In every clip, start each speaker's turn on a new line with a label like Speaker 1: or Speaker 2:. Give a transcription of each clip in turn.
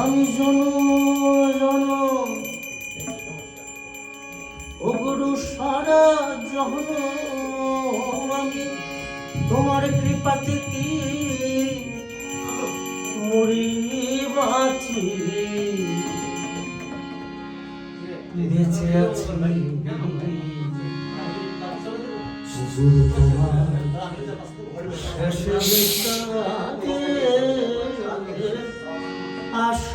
Speaker 1: আমি জনম জনম। ও সারা জহনম আমি তোমার কৃপাতে কি মরি বাঁচি। বেঁচে আছি। তোমার শেষে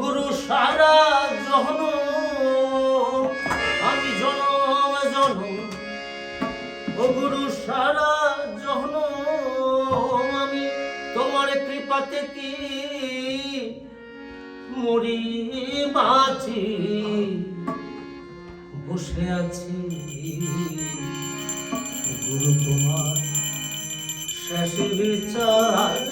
Speaker 1: গুরু সারা জহন আমি জনম জনম। ও গুরু সারা জহন আমি তোমার কৃপাতে কি মরি বাঁচি বসে আছি। গুরু তোমার শেষ বিচারে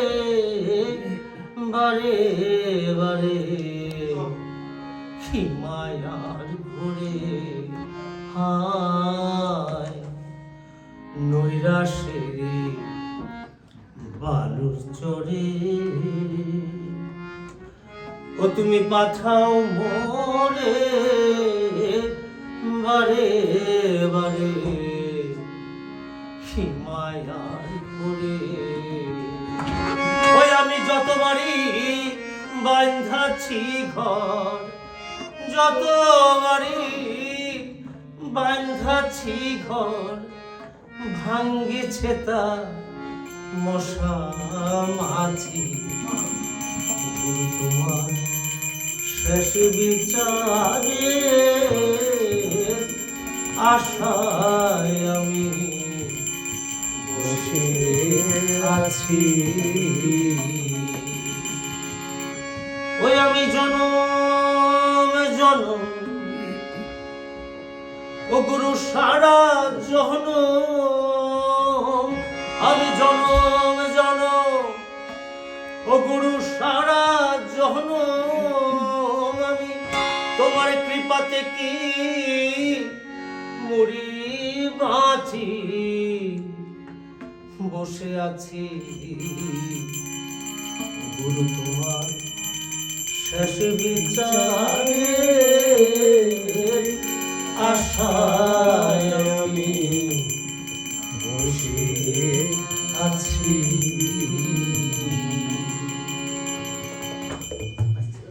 Speaker 1: বারে বারে কি মায়ার ঘুরে হায় নৈরাশে বালুর চড়ে ও তুমি পাঠাও মোরে, বারে বারে কি মায়ার করে বান্ধাছি ঘর যতবারই বান্ধাছি ঘর, ভাঙ্গিছে তা মশা মাছি। তোমার শেষ বিচারে আশায় আমি বসে আছি। ওই আমি জনম জনম। ও গুরু সারা জনম আমি জনম জনম। ও গুরু সারা জনম আমি তোমার কৃপাতে কি মরি বাঁচি বসে আছি। গুরু তোমার শেষ বিচারে আশায় আমি বসে আছি।